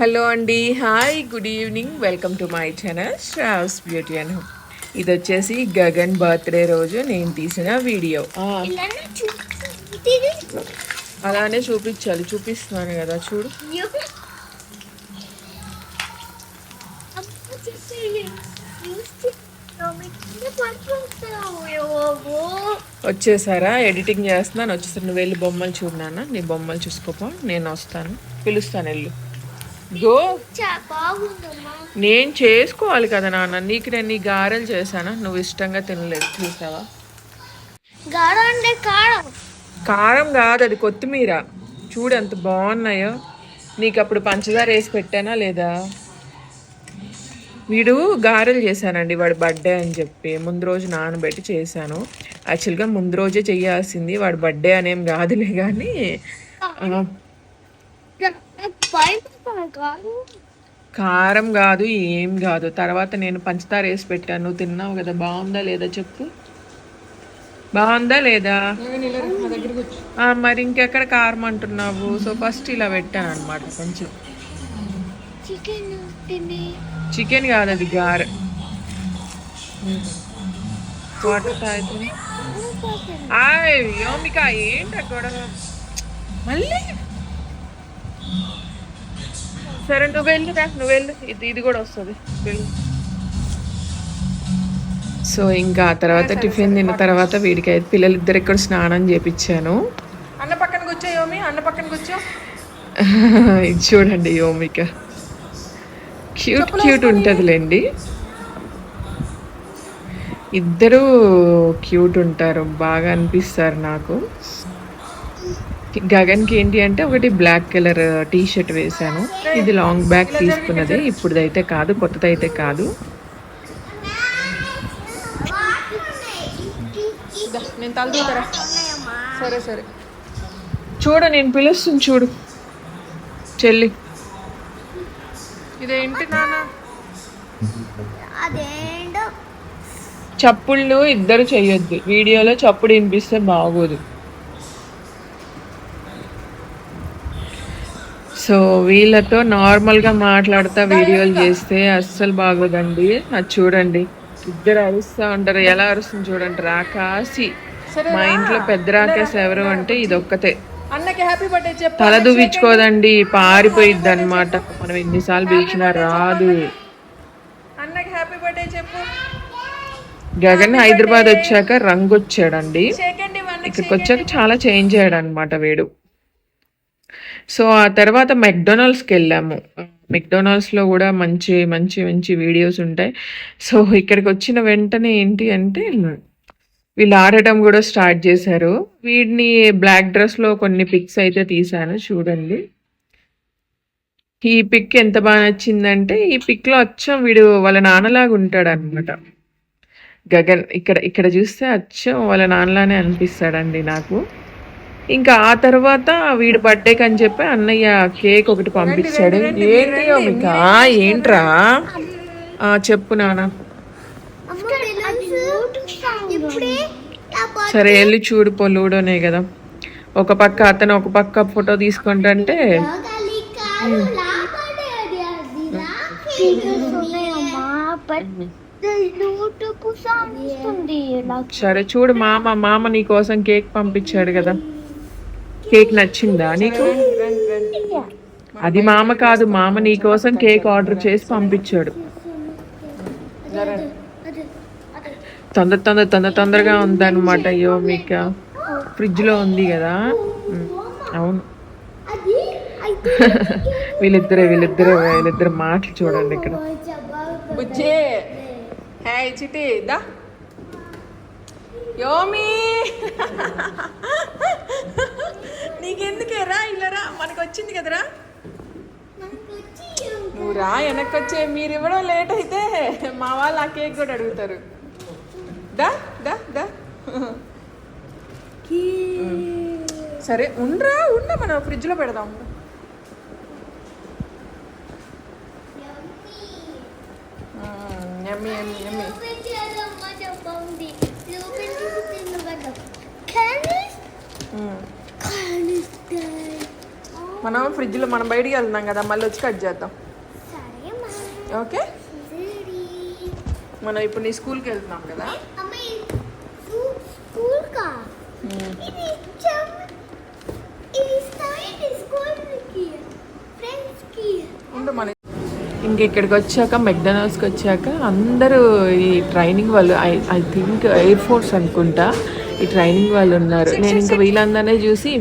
Hello అండి hi good evening welcome to my channel Shravs beauty and home. ఇది వచ్చేసి Gagan birthday రోజు నేను తీసిన వీడియో. అలానే చూపించాలి చూపిస్తున్నాను కదా చూడు. వచ్చేసారా? ఎడిటింగ్ చేస్తున్నాను. వచ్చేసరి? నువ్వు వెళ్ళి బొమ్మలు చూడనా నీ బొమ్మలు చూసుకోపో. నేను వస్తాను. పిలుస్తాను వెళ్ళు. గో బాగుందమ్మా నేను చేసుకోవాలి కదా నాన్న. నీకు నేను నీ గారెలు చేశానా? నువ్వు ఇష్టంగా తినలేదు. చూసావా? కారం. కారం కాదు అది కొత్తిమీర. చూడు ఎంత బాగున్నాయో. నీకు అప్పుడు పంచదార వేసి పెట్టానా లేదా? వీడు గారెలు చేశానండి. వాడి బర్త్డే అని చెప్పి ముందు రోజు నానబెట్టి చేశాను. యాక్చువల్గా ముందు రోజే చేయాల్సింది. వాడి బర్త్డే అనేం కాదులే కానీ కారం కాదు ఏం కాదు. తర్వాత నేను పంచదార వేసి పెట్టాను. నువ్వు తిన్నావు కదా బాగుందా లేదా చెప్పు. బాగుందా లేదా? మరి ఇంకెక్కడ కారం అంటున్నావు? సో ఫస్ట్ ఇలా పెట్టాను అనమాట కొంచెం. చికెన్ కాదు అది గారె. వాటర్ తాగుతుంది ఏంట గొడవ? మళ్ళీ? సరే నువ్వు వెళ్ళురా నువ్వు వెళ్ళు ఇది ఇది కూడా వస్తుంది. వెళ్ళు. సో ఇంకా ఆ తర్వాత టిఫిన్ తిన్న తర్వాత వీడికి అయితే పిల్లలిద్దరు ఇక్కడ స్నానం చేపించాను అన్న పక్కన కూర్చో యోమి. అన్న పక్కన కూర్చో. ఇది చూడండి యోమిక. Cute cute ఉంటుందిలేండి. ఇద్దరు క్యూట్ ఉంటారు. బాగా అనిపిస్తారు నాకు. గగన్కి ఏంటి అంటే ఒకటి బ్లాక్ కలర్ టీ షర్ట్ వేశాను. ఇది లాంగ్ బ్యాగ్ తీసుకున్నది. ఇప్పుడుదైతే కాదు కొత్తదైతే కాదు. నేను తలదూతరా సరే సరే. చూడు నేను పిలుస్తుంది చూడు. చెల్లి. ఇదేంటి నాన్న? చప్పుళ్ళు ఇద్దరు చెయ్యొద్దు. వీడియోలో చప్పుడు వినిపిస్తే బాగోదు. సో వీళ్ళతో నార్మల్గా మాట్లాడుతా వీడియోలు చేస్తే అస్సలు బాగోదండి. అది చూడండి. ఇద్దరు అరుస్తూ ఉంటారు. ఎలా అరుస్తుంది చూడండి. రాకాసి. మా ఇంట్లో పెద్ద రాకాసి ఎవరు అంటే ఇది ఒక్కతే తల దువ్వించుకోదండి. పారిపోయిద్ది అనమాట మనం ఎన్నిసార్లు పిలిచినా రాదు. గగన్ హైదరాబాద్ వచ్చాక రంగు వచ్చాడండి ఇక్కడికి వచ్చాక చాలా చేంజ్ అయ్యాడు అనమాట వీడు. సో ఆ తర్వాత మెక్డొనాల్డ్స్కి వెళ్ళాము. మెక్డొనాల్డ్స్లో కూడా మంచి మంచి మంచి వీడియోస్ ఉంటాయి. సో ఇక్కడికి వచ్చిన వెంటనే ఏంటి అంటే వీళ్ళు ఆడటం కూడా స్టార్ట్ చేశారు. వీడిని బ్లాక్ డ్రెస్లో కొన్ని పిక్స్ అయితే తీశాను చూడండి. ఈ పిక్ ఎంత బాగా నచ్చిందంటే ఈ పిక్లో అచ్చం వీడు వాళ్ళ నాన్నలాగా ఉంటాడు అనమాట గగన్ ఇక్కడ ఇక్కడ చూస్తే అచ్చం వాళ్ళ నాన్నలానే అనిపిస్తాడండి నాకు. ఇంకా ఆ తర్వాత వీడి బర్త్డేకి అని చెప్పి అన్నయ్య కేక్ ఒకటి పంపించాడు. ఏంటి మీకు ఏంట్రా? ఆ, చెప్పు నాన్న. సరే వెళ్ళి చూడు పొల్లుడోనే కదా. ఒక పక్క అతను ఒక పక్క ఫోటో తీసుకుంటుంటే సాంగ్ సరే చూడు మామ మామ నీ కోసం కేక్ పంపించాడు కదా. కేక్ నచ్చిందా నీకు? అది మామ కాదు మామ నీ కోసం కేక్ ఆర్డర్ చేసి పంపించాడు. తొందర తొందర తొందర తొందరగా ఉందన్నమాట అయ్యో మీకు. ఫ్రిడ్జ్లో ఉంది కదా. అవును. వీళ్ళిద్దరే వీళ్ళిద్దరే వీళ్ళిద్దరు మాటలు చూడండి ఇక్కడ. హాయ్ చిటి దా. యోమి. నీకెందుకే రా ఇలా రా. మనకు వచ్చింది కదరా. నువ్వు రా వెనక్కి వచ్చే మీరు ఇవ్వడం లేట్ అయితే మా వాళ్ళు ఆ కేక్ కూడా అడుగుతారు. దా దా దా. సరే ఉండరా ఉండ మనం ఫ్రిడ్జ్లో పెడదాం. ఎమ్మి ఎమ్మి ఎమ్మి మనం ఫ్రిడ్జ్లో మనం బయటికి వెళ్తున్నాం కదా మళ్ళీ వచ్చి కట్ చేద్దాం. ఓకే? మనం ఇప్పుడు నీ స్కూల్కి వెళ్తున్నాం కదా. మన ఇంక ఇక్కడికి వచ్చాక మెక్డొనాల్డ్స్కి వచ్చాక అందరూ ఈ ట్రైనింగ్ వాళ్ళు I I think air force అనుకుంటా ఈ ట్రైనింగ్ వాళ్ళు ఉన్నారు. నేను ఇంకా వీళ్ళందరినీ చూసి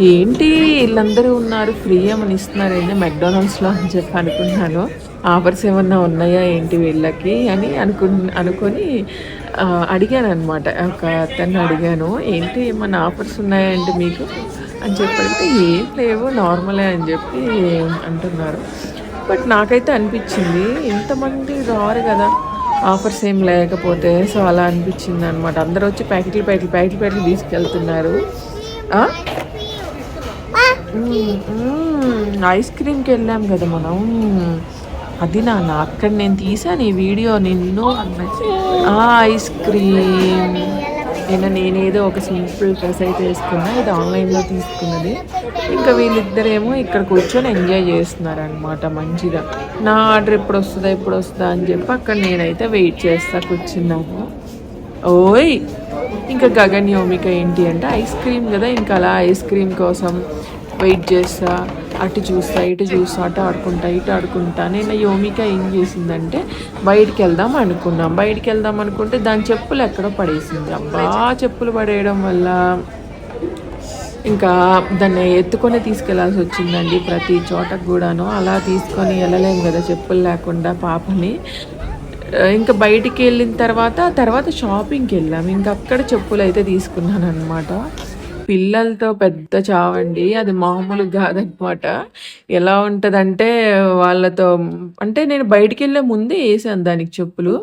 ఏంటి వీళ్ళందరూ ఉన్నారు? ఫ్రీ ఏమని ఇస్తున్నారు ఏంటి మెక్డొనాల్డ్స్లో అని చెప్పి అనుకున్నాను ఆఫర్స్ ఏమన్నా ఉన్నాయా? ఏంటి వీళ్ళకి? అని అనుకు అనుకొని అడిగాను అనమాట ఒక అతన్ని అడిగాను ఏంటి ఏమన్నా ఆఫర్స్ ఉన్నాయా అంటే మీకు? అని చెప్పి అడిగితే ఏం లేవు నార్మలే అని చెప్పి అంటున్నారు. బట్ నాకైతే అనిపించింది ఇంతమంది రారు కదా ఆఫర్స్ ఏం లేకపోతే సో అలా అనిపించింది అనమాట అందరూ వచ్చి ప్యాకెట్లు ప్యాకెట్లు ప్యాకెట్లు ప్యాకెట్లు తీసుకెళ్తున్నారు. ఐస్ క్రీమ్కి వెళ్ళాం కదా మనం. అది నాన్న అక్కడ నేను తీసాను ఈ వీడియో నిన్ను. Ice cream. నిన్న నేనేదో ఒక సింపుల్ డ్రెస్ అయితే వేసుకున్నా ఇది ఆన్లైన్లో తీసుకున్నది ఇంకా వీళ్ళిద్దరేమో ఇక్కడ కూర్చొని ఎంజాయ్ చేస్తున్నారు అనమాట మంచిగా. నా ఆర్డర్ ఎప్పుడు వస్తుందా ఎప్పుడు వస్తుందా అని చెప్పి అక్కడ నేనైతే వెయిట్ చేస్తా కూర్చున్నాము ఓయ్! ఇంకా గగన్ యోమిక ఏంటి అంటే ఐస్ క్రీమ్ కదా ఇంకా అలా ఐస్ క్రీమ్ కోసం వెయిట్ చేస్తా. అటు చూస్తా ఇటు చూస్తా అటు ఆడుకుంటా ఇటు ఆడుకుంటా. నేను యోమిక ఏం చేసిందంటే బయటికి వెళ్దాం అనుకున్నాం. బయటికి వెళ్దాం అనుకుంటే దాని చెప్పులు ఎక్కడో పడేసింది. అబ్బా! చెప్పులు పడేయడం వల్ల ఇంకా దాన్ని ఎత్తుకొని తీసుకెళ్ళాల్సి వచ్చిందండి ప్రతి చోటకు కూడాను. అలా తీసుకొని వెళ్ళలేము కదా చెప్పులు లేకుండా పాపని. ఇంకా బయటికి వెళ్ళిన తర్వాత తర్వాత షాపింగ్కి వెళ్ళాం. ఇంకా అక్కడ చెప్పులు అయితే తీసుకున్నాను అనమాట పిల్లలతో పెద్ద చావండి. అది మామూలు కాదనమాట ఎలా ఉంటుందంటే వాళ్ళతో అంటే నేను బయటికి వెళ్ళే ముందే వేసాను దానికి చెప్పులు.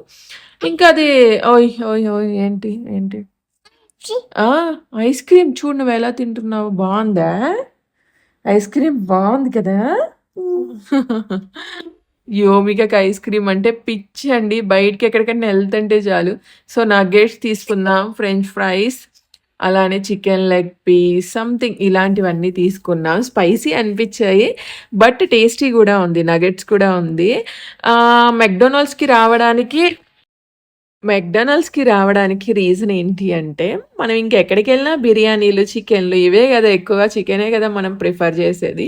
ఇంకా అది ఓయ్ ఓయ్ ఓయ్ ఏంటి ఏంటి? ఐస్ క్రీమ్ చూడు నువ్వు ఎలా తింటున్నావు. బాగుందా? ఐస్ క్రీమ్ బాగుంది కదా? యోమికకి ఐస్ క్రీమ్ అంటే పిచ్చి అండి బయటికి ఎక్కడికైనా వెళ్తుంటే చాలు. సో నగెట్స్ తీసుకుందాం. ఫ్రెంచ్ ఫ్రైస్ అలానే చికెన్ లెగ్ పీస్ సంథింగ్ ఇలాంటివన్నీ తీసుకున్నాం. స్పైసీ అనిపించాయి బట్ టేస్టీ కూడా ఉంది. నగెట్స్ కూడా ఉంది. మెక్డొనాల్డ్స్కి రావడానికి మెక్డొనాల్డ్స్కి రావడానికి రీజన్ ఏంటి అంటే మనం ఇంకెక్కడికి వెళ్ళినా బిర్యానీలు చికెన్లు ఇవే కదా ఎక్కువగా చికెనే కదా మనం ప్రిఫర్ చేసేది.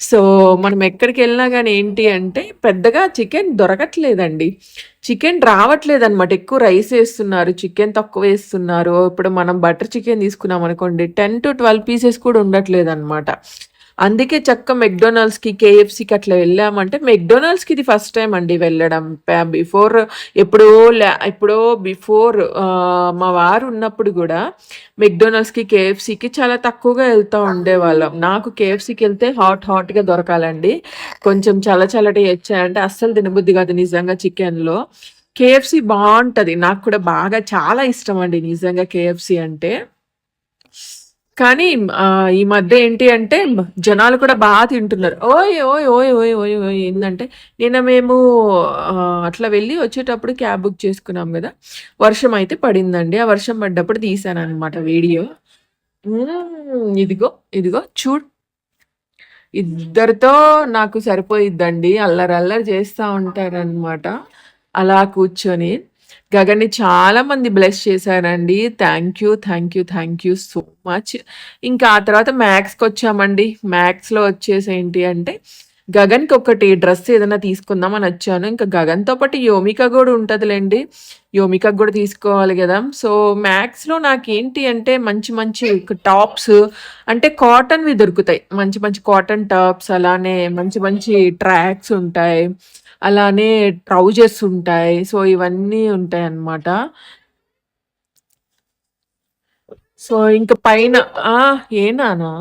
సో మనం ఎక్కడికి వెళ్ళినా కానీ ఏంటి అంటే పెద్దగా చికెన్ దొరకట్లేదండి. చికెన్ రావట్లేదు అనమాట ఎక్కువ రైస్ వేస్తున్నారు చికెన్ తక్కువ వేస్తున్నారు. ఇప్పుడు మనం బటర్ చికెన్ తీసుకున్నాం అనుకోండి టెన్ టు ట్వెల్వ్ పీసెస్ కూడా ఉండట్లేదు అనమాట అందుకే చక్క మెక్డొనాల్డ్స్కి కేఎఫ్సీకి అట్లా వెళ్ళామంటే మెక్డొనాల్డ్స్కి ఇది ఫస్ట్ టైం అండి వెళ్ళడం. బిఫోర్ ఎప్పుడో ఎప్పుడో బిఫోర్ మా వారు ఉన్నప్పుడు కూడా మెక్డొనాల్డ్స్కి కేఎఫ్సీకి చాలా తక్కువగా వెళ్తూ ఉండేవాళ్ళం. నాకు కేఎఫ్సీకి వెళ్తే హాట్ హాట్గా దొరకాలండి. కొంచెం చల్ల చల్లటి వచ్చాయంటే అస్సలు తినబుద్ధి కాదు నిజంగా చికెన్లో. కేఎఫ్సీ బాగుంటుంది. నాకు కూడా బాగా చాలా ఇష్టం అండి నిజంగా కేఎఫ్సీ అంటే. కానీ ఈ మధ్య ఏంటి అంటే జనాలు కూడా బాగా తింటున్నారు. ఓయ్ ఓయ్ ఓయ్ ఓయ్ ఓయ్ ఓయ్ ఏంటంటే నిన్న మేము అట్లా వెళ్ళి వచ్చేటప్పుడు క్యాబ్ బుక్ చేసుకున్నాం కదా. వర్షం అయితే పడిందండి. ఆ వర్షం పడ్డప్పుడు తీసాను అనమాట వీడియో ఇదిగో ఇదిగో చూడ్. ఇద్దరితో నాకు సరిపోయిద్దండి. అల్లరి అల్లరి చేస్తూ ఉంటారనమాట అలా కూర్చొని. గగన్ని చాలా మంది బ్లెస్ చేశారండి. Thank you thank you thank you so much. ఇంకా ఆ తర్వాత మ్యాథ్స్కి వచ్చామండి మ్యాథ్స్లో వచ్చేసి ఏంటి అంటే గగన్కి ఒకటి డ్రెస్ ఏదైనా తీసుకుందాం అని వచ్చాను. ఇంకా గగన్తో పాటు యోమిక కూడా ఉంటుందిలేండి. యోమికకు కూడా తీసుకోవాలి కదా. సో మ్యాథ్స్లో నాకేంటి అంటే మంచి మంచి టాప్స్ అంటే కాటన్వి దొరుకుతాయి. మంచి మంచి కాటన్ టాప్స్ అలానే మంచి మంచి ట్రాక్స్ ఉంటాయి. అలానే ట్రౌజర్స్ ఉంటాయి. సో ఇవన్నీ ఉంటాయి అన్నమాట సో ఇంకా పైన ఏనానా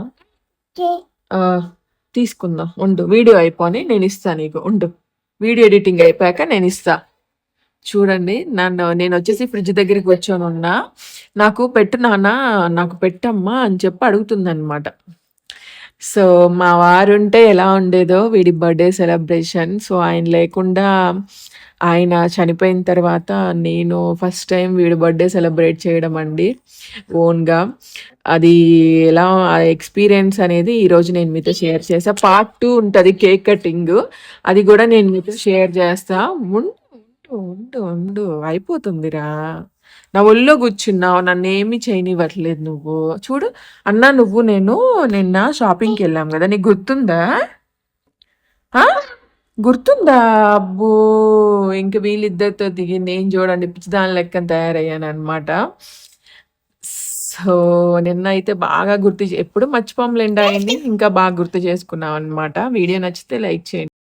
తీసుకుందాం. ఉండు వీడియో అయిపోని నేను ఇస్తా నీకు. ఉండు వీడియో ఎడిటింగ్ అయిపోయాక నేను ఇస్తా. చూడండి నన్ను నేను వచ్చేసి ఫ్రిడ్జ్ దగ్గరికి వచ్చాను ఉన్నా నాకు పెట్టు నాన్న నాకు పెట్టమ్మా అని చెప్పి అడుగుతుందనమాట సో మా వారు ఉంటే ఎలా ఉండేదో వీడి బర్త్డే సెలబ్రేషన్ సో ఆయన లేకుండా ఆయన చనిపోయిన తర్వాత నేను ఫస్ట్ టైం వీడి బర్త్డే సెలబ్రేట్ చేయడం అండి. ఓన్గా అది ఎలా ఆ ఎక్స్పీరియన్స్ అనేది ఈరోజు నేను మీతో షేర్ చేసా. పార్ట్ టూ ఉంటుంది కేక్ కటింగ్ అది కూడా నేను మీతో షేర్ చేస్తా. ఉండు ఉండు ఉండు అయిపోతుందిరా. నా ఒళ్ళో కూర్చున్నావు. నన్ను ఏమి చేయనివ్వట్లేదు నువ్వు. చూడు అన్నా నువ్వు నేను నిన్న షాపింగ్కి వెళ్ళాం కదా. నీకు గుర్తుందా? ఆ? గుర్తుందా? అబ్బో! ఇంక వీళ్ళిద్దరితో దిగి నేను చూడండి పిచ్చిదాని లెక్కన తయారయ్యాను అనమాట సో నిన్న అయితే బాగా గుర్తు ఎప్పుడు మర్చిపోంలేండి ఆయన్ని ఇంకా బాగా గుర్తు చేసుకున్నాం అనమాట వీడియో నచ్చితే లైక్ చేయండి.